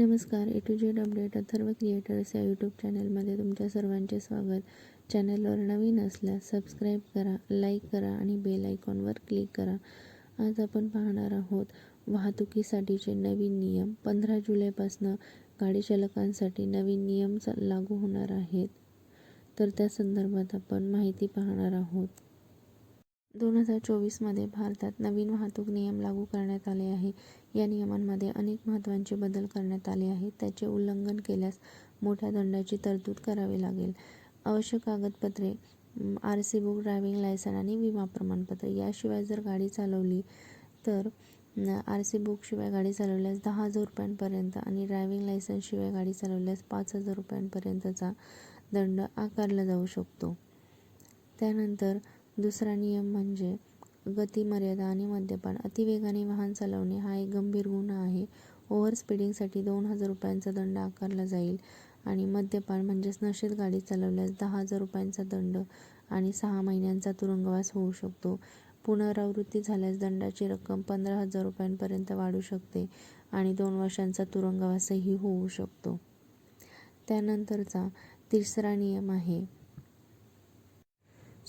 नमस्कार. A to Z update Atharva creators या YouTube चॅनलमध्ये तुमच्या सर्वांचे स्वागत. चॅनलवर नवीन असल्यास सबस्क्राईब करा लाईक करा आणि बेल आयकॉनवर क्लिक करा. आज आपण पाहणार आहोत वाहतुकीसाठीचे नवीन नियम. पंधरा जुलैपासनं गाडी चालकांसाठी नवीन नियम लागू होणार आहेत. तर त्या संदर्भात आपण माहिती पाहणार आहोत. दोन हजार चोवीसमध्ये भारतात नवीन वाहतूक नियम लागू करण्यात आले आहे. या नियमांमध्ये अनेक महत्त्वांचे बदल करण्यात आले आहेत. त्याचे उल्लंघन केल्यास मोठ्या दंडाची तरतूद करावी लागेल. आवश्यक कागदपत्रे R C book driving licence आणि विमा प्रमाणपत्र याशिवाय जर गाडी चालवली तर आर सी बुकशिवाय गाडी चालवल्यास दहा हजार रुपयांपर्यंत आणि ड्रायव्हिंग लायसन्सशिवाय गाडी चालवल्यास पाच हजार रुपयांपर्यंतचा दंड आकारला जाऊ शकतो. त्यानंतर दुसरा नियम म्हणजे गती मर्यादा आणि मद्यपान. अतिवेगाने वाहन चालवणे हा एक गंभीर गुन्हा आहे. ओव्हर स्पीडिंगसाठी दोन हजार रुपयांचा दंड आकारला जाईल आणि मद्यपान म्हणजेच नशेत गाडी चालवल्यास दहा हजार रुपयांचा दंड आणि सहा महिन्यांचा तुरुंगवास होऊ शकतो. पुनरावृत्ती झाल्यास दंडाची रक्कम पंधरा हजार रुपयांपर्यंत वाढू शकते आणि दोन वर्षांचा तुरुंगवासही होऊ शकतो. त्यानंतरचा तिसरा नियम आहे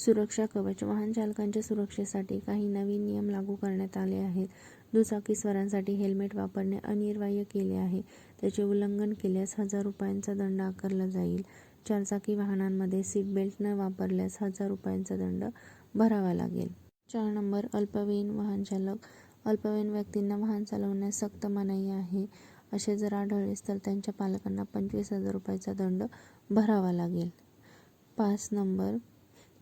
सुरक्षा कवच. वाहन चालकांच्या सुरक्षेसाठी काही नवीन नियम लागू करण्यात आले आहेत. दुचाकीस्वारांसाठी हेल्मेट वापरणे अनिवार्य केले आहे. त्याचे उल्लंघन केल्यास हजार रुपयांचा दंड आकारला जाईल. चारचाकी वाहनांमध्ये सीट बेल्ट न वापरल्यास हजार रुपयांचा दंड भरावा लागेल. चार नंबर अल्पवयीन वाहन चालक अल्पवयीन व्यक्तींना वाहन चालवण्यास सक्त मनाई आहे. असे जर आढळलेस तर त्यांच्या पालकांना पंचवीस हजार रुपयाचा दंड भरावा लागेल. पाच नंबर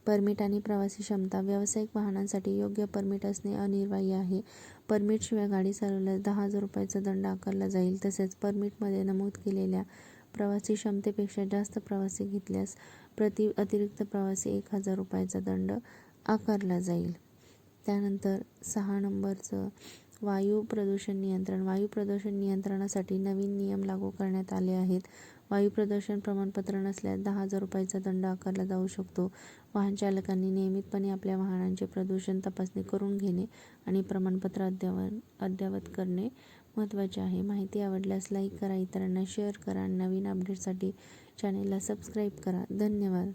परमिट आणि प्रवासी क्षमता. व्यावसायिक वाहनांसाठी योग्य परमिट असणे अनिवार्य आहे. परमिटशिवाय गाडी चालवल्यास दहा हजार रुपयाचा दंड आकारला जाईल. तसेच परमिटमध्ये नमूद केलेल्या प्रवासी क्षमतेपेक्षा जास्त प्रवासी घेतल्यास प्रति अतिरिक्त प्रवासी एक हजार रुपयाचा दंड आकारला जाईल. त्यानंतर सहा नंबरचं वायू प्रदूषण नियंत्रण. वायू प्रदूषण नियंत्रणासाठी नवीन नियम लागू करण्यात आले आहेत. वायू प्रदूषण प्रमाणपत्र नसल्यास दहा हजार रुपयाचा दंड आकारला जाऊ शकतो. वाहन चालकांनी नियमितपणे आपल्या वाहनांचे प्रदूषण तपासणी करून घेणे आणि प्रमाणपत्र अद्ययावत अद्ययावत करणे महत्त्वाचे आहे. माहिती आवडल्यास लाईक करा इतरांना शेअर करा आणि नवीन अपडेटसाठी चॅनेलला सबस्क्राईब करा. धन्यवाद.